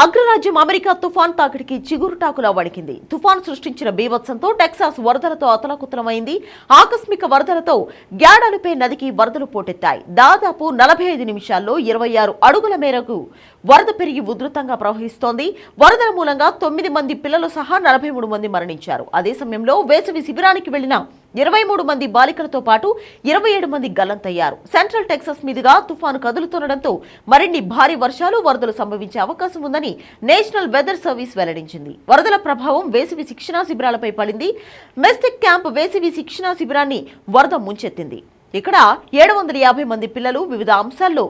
అగ్రరాజ్యం అమెరికా తుఫాన్ తాకిడికి చిగురుటాకులా వణికింది. తుఫాన్ సృష్టించిన బీభత్సంతో టెక్సాస్ వరదలతో అతలాకుతలమైంది. ఆకస్మిక వరదలతో గ్యాడలుపే నదికి వరదలు పోటెత్తాయి. దాదాపు నలభై ఐదు నిమిషాల్లో ఇరవై ఆరు అడుగుల మేరకు వరద పెరిగి ఉధృతంగా ప్రవహిస్తోంది. వరదల మూలంగా తొమ్మిది మంది పిల్లలు సహా నలభై మూడు మంది మరణించారు. అదే సమయంలో వేసవి శిబిరానికి వెళ్ళిన ఇరవై మూడు మంది బాలికలతో పాటు ఇరవై ఏడు మంది గల్లంతయ్యారు. సెంట్రల్ టెక్సస్ మీదుగా తుఫాను కదులుతుండటంతో మరిన్ని భారీ వర్షాలు వరదలు సంభవించే అవకాశం ఉందని నేషనల్ వెదర్ సర్వీస్ వెల్లడించింది. వరదల ప్రభావం వేసవి శిక్షణా శిబిరాలపై పడింది. మెస్టిక్ క్యాంప్ వేసవి శిక్షణా శిబిరాన్ని వరద ముంచెత్తింది. ఇక్కడ ఏడు వందల యాభై మంది పిల్లలు వివిధ అంశాల్లో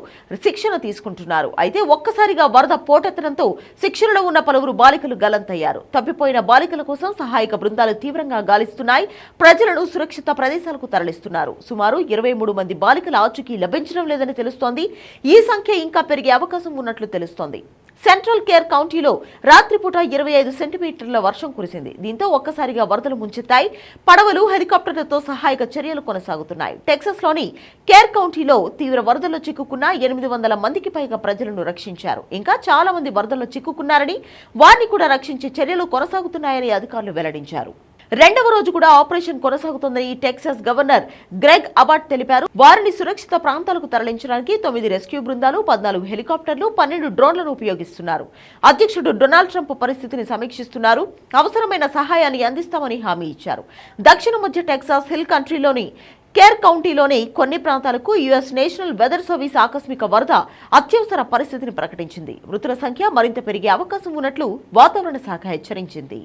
శిక్షణ తీసుకుంటున్నారు. అయితే ఒక్కసారిగా వరద పోటెత్తడంతో శిక్షణలో ఉన్న పలువురు బాలికలు గలంతయ్యారు. తప్పిపోయిన బాలికల కోసం సహాయక బృందాలు తీవ్రంగా గాలిస్తున్నాయి. ప్రజలను సురక్షిత ప్రదేశాలకు తరలిస్తున్నారు. సుమారు ఇరవై మూడు మంది బాలికల ఆచూకీ లభించడం లేదని తెలుస్తోంది. ఈ సంఖ్య ఇంకా పెరిగే అవకాశం ఉన్నట్లు తెలుస్తోంది. సెంట్రల్ కేర్ కౌంటీలో రాత్రిపూట ఇరవై ఐదు సెంటీమీటర్ల వర్షం కురిసింది. దీంతో ఒక్కసారిగా వరదలు ముంచెత్తాయి. పడవలు హెలికాప్టర్లతో సహాయక చర్యలు కొనసాగుతున్నాయి. టెక్సస్లోని కేర్ కౌంటీలో తీవ్ర వరదల్లో చిక్కుకున్న ఎనిమిది వందల మందికి పైగా ప్రజలను రక్షించారు. ఇంకా చాలా మంది వరదల్లో చిక్కుకున్నారని వారిని కూడా రక్షించే చర్యలు కొనసాగుతున్నాయని అధికారులు వెల్లడించారు. రెండవ రోజు కూడా ఆపరేషన్ కొనసాగుతుందని టెక్సాస్ గవర్నర్ గ్రెగ్ అబాట్ తెలిపారు. వారిని సురక్షిత ప్రాంతాలకు తరలించడానికి తొమ్మిది రెస్క్యూ బృందాలు పద్నాలుగు హెలికాప్టర్లు పన్నెండు డ్రోన్లను ఉపయోగిస్తున్నారు. అధ్యక్షుడు డొనాల్డ్ ట్రంప్ పరిస్థితిని సమీక్షిస్తున్నారు. అవసరమైన సహాయాన్ని అందిస్తామని హామీ ఇచ్చారు. దక్షిణ మధ్య టెక్సాస్ హిల్ కంట్రీలోని కేర్ కౌంటీలోని కొన్ని ప్రాంతాలకు యుఎస్ నేషనల్ వెదర్ సర్వీస్ ఆకస్మిక వరద అత్యవసర పరిస్థితిని ప్రకటించింది. మృతుల సంఖ్య మరింత పెరిగే అవకాశం ఉన్నట్లు వాతావరణ శాఖ హెచ్చరించింది.